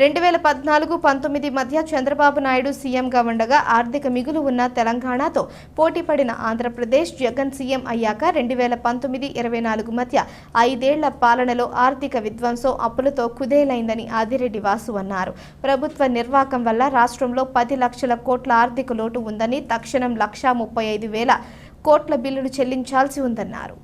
రెండు వేల పద్నాలుగు పంతొమ్మిది మధ్య చంద్రబాబు నాయుడు సీఎంగా ఉండగా ఆర్థిక మిగులు ఉన్న తెలంగాణతో పోటీపడిన ఆంధ్రప్రదేశ్ జగన్ సీఎం అయ్యాక రెండు వేల పంతొమ్మిది ఇరవై నాలుగు మధ్య ఐదేళ్ళ పాలనలో ఆర్థిక విధ్వంసం అప్పులతో కుదేలైందని ఆదిరెడ్డి వాసు అన్నారు. ప్రభుత్వ నిర్వాకం వల్ల రాష్ట్రంలో పది లక్షల కోట్ల ఆర్థిక లోటు ఉందని తక్షణం లక్షా ముప్పై ఐదు వేల కోట్ల బిల్లులు చెల్లించాల్సి ఉందన్నారు.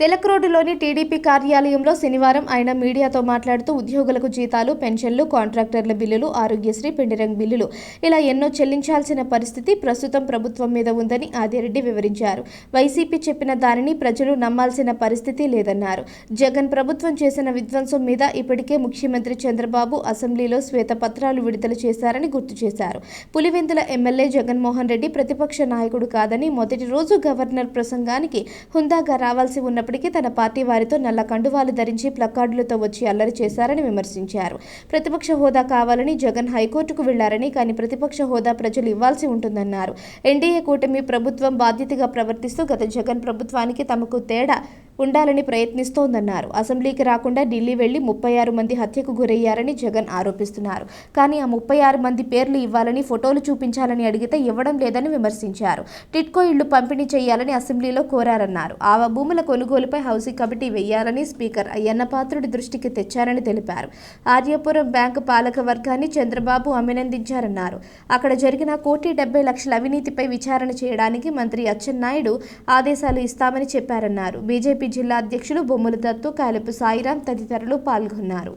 తిలక్ రోడ్డులోని టీడీపీ కార్యాలయంలో శనివారం ఆయన మీడియాతో మాట్లాడుతూ ఉద్యోగులకు జీతాలు పెన్షన్లు కాంట్రాక్టర్ల బిల్లులు ఆరోగ్యశ్రీ పిండిరంగ్ బిల్లులు ఇలా ఎన్నో చెల్లించాల్సిన పరిస్థితి ప్రస్తుతం ప్రభుత్వం మీద ఉందని ఆదిరెడ్డి వివరించారు. వైసీపీ చెప్పిన దానిని ప్రజలు నమ్మాల్సిన పరిస్థితి లేదన్నారు. జగన్ ప్రభుత్వం చేసిన విధ్వంసం మీద ఇప్పటికే ముఖ్యమంత్రి చంద్రబాబు అసెంబ్లీలో శ్వేతపత్రాలు విడుదల చేశారని గుర్తు చేశారు. పులివెందుల ఎమ్మెల్యే జగన్మోహన్ రెడ్డి ప్రతిపక్ష నాయకుడు కాదని మొదటి రోజు గవర్నర్ ప్రసంగానికి హుందాగా రావాల్సి ఉన్న ఉన్నప్పటికీ తన పార్టీ వారితో నల్ల కండువాలు ధరించి ప్లకార్డులతో వచ్చి అల్లరి చేశారని విమర్శించారు. ప్రతిపక్ష హోదా కావాలని జగన్ హైకోర్టుకు వెళ్ళారని కానీ ప్రతిపక్ష హోదా ప్రజలు ఇవ్వాల్సి ఉంటుందన్నారు. ఎన్డీఏ కూటమి ప్రభుత్వం బాధ్యతగా ప్రవర్తిస్తూ గత జగన్ ప్రభుత్వానికి తమకు తేడా ఉండాలని ప్రయత్నిస్తోందన్నారు. అసెంబ్లీకి రాకుండా ఢిల్లీ వెళ్ళి ముప్పై ఆరు మంది హత్యకు గురయ్యారని జగన్ ఆరోపిస్తున్నారు. కానీ ఆ ముప్పై ఆరు మంది పేర్లు ఇవ్వాలని ఫోటోలు చూపించాలని అడిగితే ఇవ్వడం లేదని విమర్శించారు. టిట్కో ఇళ్ళు పంపిణీ చేయాలని అసెంబ్లీలో కోరారన్నారు. ఆ భూముల కొనుగోలుపై హౌసింగ్ కమిటీ వేయాలని స్పీకర్ అయ్యన్న పాత్రుడి దృష్టికి తెచ్చారని తెలిపారు. ఆర్యపురం బ్యాంకు పాలక వర్గాన్ని చంద్రబాబు అభినందించారన్నారు. అక్కడ జరిగిన కోటి డెబ్బై లక్షల అవినీతిపై విచారణ చేయడానికి మంత్రి అచ్చెన్నాయుడు ఆదేశాలు ఇస్తామని చెప్పారన్నారు. బీజేపీ జిల్లా అధ్యక్షులు బొమ్మల దత్తు కాలపు సాయిరాం తదితరులు పాల్గొన్నారు.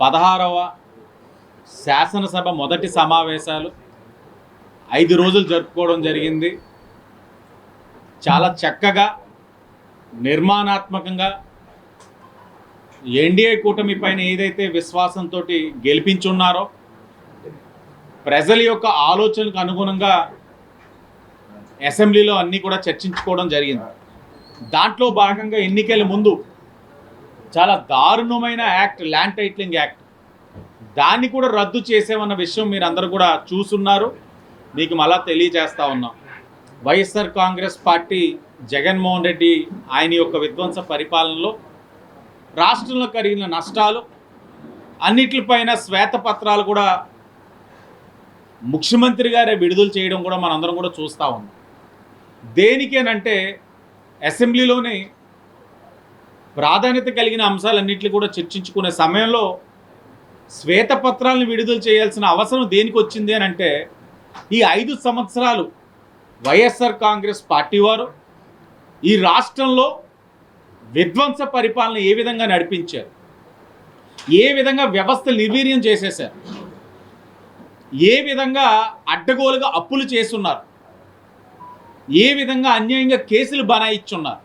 పదహారవ శాసనసభ మొదటి సమావేశాలు ఐదు రోజులు జరుపుకోవడం జరిగింది. చాలా చక్కగా నిర్మాణాత్మకంగా ఎన్డీఏ కూటమి పైన ఏదైతే విశ్వాసంతో గెలిపించున్నారో ప్రజల యొక్క ఆలోచనకు అనుగుణంగా అసెంబ్లీలో అన్నీ కూడా చర్చించుకోవడం జరిగింది. దాంట్లో భాగంగా ఎన్నికల ముందు చాలా దారుణమైన యాక్ట్ ల్యాండ్ టైట్లింగ్ యాక్ట్. దాన్ని కూడా రద్దు చేసేమన్న విషయం మీరు అందరూ కూడా చూసున్నారు. మీకు మళ్ళా తెలియజేస్తా ఉన్నాం. YSR Congress party Jaganmohan Reddy ఆయన యొక్క విధ్వంస పరిపాలనలో రాష్ట్రంలో కలిగిన నష్టాలు అన్నిటిపైన శ్వేతపత్రాలు కూడా ముఖ్యమంత్రి గారే విడుదల చేయడం కూడా మనందరం కూడా చూస్తూ ఉన్నాం. దేనికేనంటే అసెంబ్లీలోని ప్రాధాన్యత కలిగిన అంశాలన్నింటినీ కూడా చర్చించుకునే సమయంలో శ్వేతపత్రాలను విడుదల చేయాల్సిన అవసరం దేనికి వచ్చింది అని అంటే ఈ ఐదు సంవత్సరాలు వైఎస్ఆర్ కాంగ్రెస్ పార్టీ వారు ఈ రాష్ట్రంలో విధ్వంస పరిపాలన ఏ విధంగా నడిపించారు? ఏ విధంగా వ్యవస్థ నిర్వీర్యం చేసేశారు? ఏ విధంగా అడ్డగోలుగా అప్పులు చేస్తున్నారు? ఏ విధంగా అన్యాయంగా కేసులు బనాయిచ్చున్నారు?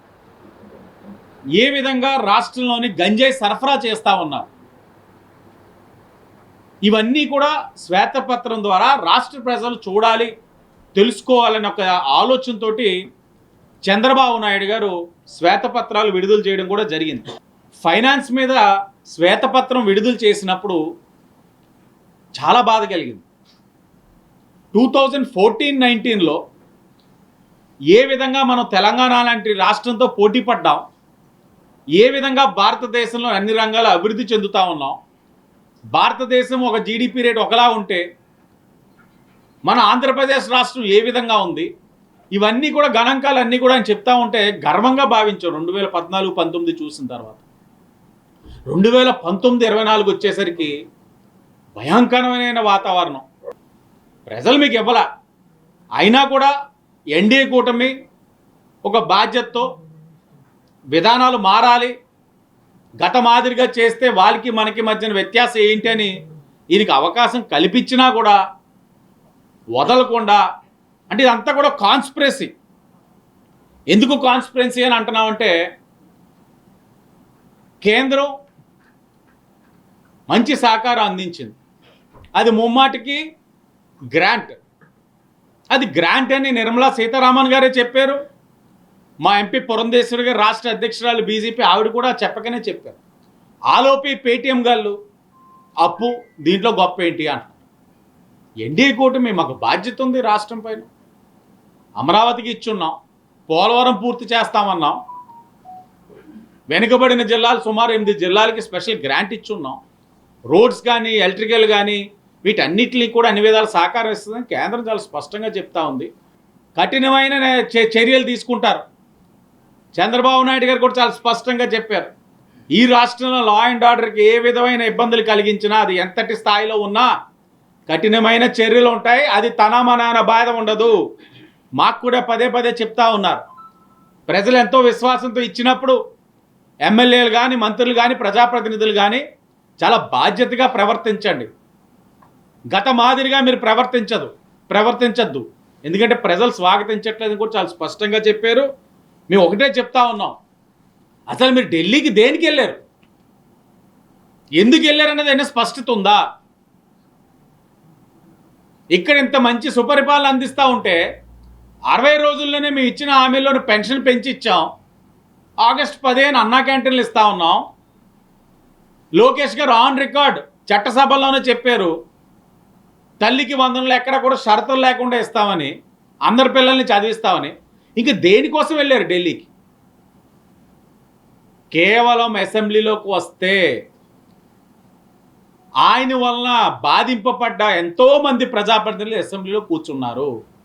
ఏ విధంగా రాష్ట్రంలోని గంజాయి సరఫరా చేస్తూ ఉన్నారు? ఇవన్నీ కూడా శ్వేతపత్రం ద్వారా రాష్ట్ర ప్రజలు చూడాలి తెలుసుకోవాలని ఒక ఆలోచనతోటి చంద్రబాబు నాయుడు గారు శ్వేతపత్రాలు విడుదల చేయడం కూడా జరిగింది. ఫైనాన్స్ మీద శ్వేతపత్రం విడుదల చేసినప్పుడు చాలా బాధ కలిగింది. టూ థౌజండ్ ఫోర్టీన్ నైన్టీన్లో ఏ విధంగా మనం తెలంగాణ లాంటి రాష్ట్రంతో పోటీ పడ్డాం? ఏ విధంగా భారతదేశంలో అన్ని రంగాలు అభివృద్ధి చెందుతూ ఉన్నాం? భారతదేశం ఒక జీడిపి రేట్ ఒకలా ఉంటే మన ఆంధ్రప్రదేశ్ రాష్ట్రం ఏ విధంగా ఉంది? ఇవన్నీ కూడా గణాంకాలు అన్నీ కూడా అని చెప్తా ఉంటే గర్వంగా భావించాం. రెండు వేల పద్నాలుగు పంతొమ్మిది చూసిన తర్వాత రెండు వేల పంతొమ్మిది ఇరవై నాలుగు వచ్చేసరికి భయంకరమైన వాతావరణం. ప్రజలు మీకు ఇవ్వాల. అయినా కూడా ఎన్డీఏ కూటమి ఒక బాధ్యతతో విధానాలు మారాలి. గత మాదిరిగా చేస్తే వాళ్ళకి మనకి మధ్యన వ్యత్యాసం ఏంటి అని దీనికి అవకాశం కల్పించినా కూడా వదలకుండా అంటే ఇదంతా కూడా కాన్స్పిరసీ ఎందుకు కాన్స్పిరసీ అని అంటున్నామంటే కేంద్రం మంచి సహకారం అందించింది. అది ముమ్మాటికి గ్రాంట్. అది గ్రాంట్ అని నిర్మలా సీతారామన్ గారే చెప్పారు. మా ఎంపీ పురంధేశ్వరి గారు రాష్ట్ర అధ్యక్షురాలు బీజేపీ ఆవిడ కూడా చెప్పకనే చెప్పారు. ఆలోపి పేటీఎం గాళ్ళు అప్పు దీంట్లో గొప్ప ఏంటి అంటారు ఎన్డీఏ కూటమి మాకు బాధ్యత ఉంది రాష్ట్రం పైన. అమరావతికి ఇచ్చున్నాం పోలవరం పూర్తి చేస్తామన్నాం. వెనుకబడిన జిల్లాలు సుమారు ఎనిమిది జిల్లాలకి స్పెషల్ గ్రాంట్ ఇచ్చున్నాం. రోడ్స్ కానీ ఎలక్ట్రికల్ కానీ వీటన్నిటినీ కూడా అన్ని విధాలు సహకారం ఇస్తుందని కేంద్రం చాలా స్పష్టంగా చెప్తా ఉంది. కఠినమైన చర్యలు తీసుకుంటారు. చంద్రబాబు నాయుడు గారు కూడా చాలా స్పష్టంగా చెప్పారు. ఈ రాష్ట్రంలో లా అండ్ ఆర్డర్కి ఏ విధమైన ఇబ్బందులు కలిగించినా అది ఎంతటి స్థాయిలో ఉన్నా కఠినమైన చర్యలు ఉంటాయి. అది తన మన బాధ ఉండదు. మాకు కూడా పదే పదే చెప్తా ఉన్నారు. ప్రజలు ఎంతో విశ్వాసంతో ఇచ్చినప్పుడు ఎమ్మెల్యేలు కానీ మంత్రులు కానీ ప్రజాప్రతినిధులు కానీ చాలా బాధ్యతగా ప్రవర్తించండి. గత మాదిరిగా మీరు ప్రవర్తించదు. ప్రవర్తించద్దు. ఎందుకంటే ప్రజలు స్వాగతించట్లేదని కూడా చాలా స్పష్టంగా చెప్పారు. మేము ఒకటే చెప్తా ఉన్నాం. అసలు మీరు ఢిల్లీకి దేనికి వెళ్ళారు? ఎందుకు వెళ్ళారు అనేది అయినా స్పష్టత ఉందా? ఇక్కడ ఇంత మంచి సుపరిపాలన అందిస్తూ ఉంటే అరవై రోజుల్లోనే మేము ఇచ్చిన హామీలోని పెన్షన్ పెంచి ఇచ్చాం. ఆగస్ట్ పదిహేను అన్నా క్యాంటీన్లు ఇస్తా ఉన్నాం. లోకేష్ గారు ఆన్ రికార్డ్ చట్టసభల్లోనే చెప్పారు. తల్లికి వందనలు ఎక్కడ కూడా షరతులు లేకుండా ఇస్తామని అందరి పిల్లల్ని చదివిస్తామని ఇంక దేనికోసం వెళ్ళారు ఢిల్లీకి? కేవలం అసెంబ్లీలోకి వస్తే ఆయన వలన బాధింపబడ్డ ఎంతోమంది ప్రజాప్రతినిధులు అసెంబ్లీలో కూర్చున్నారు.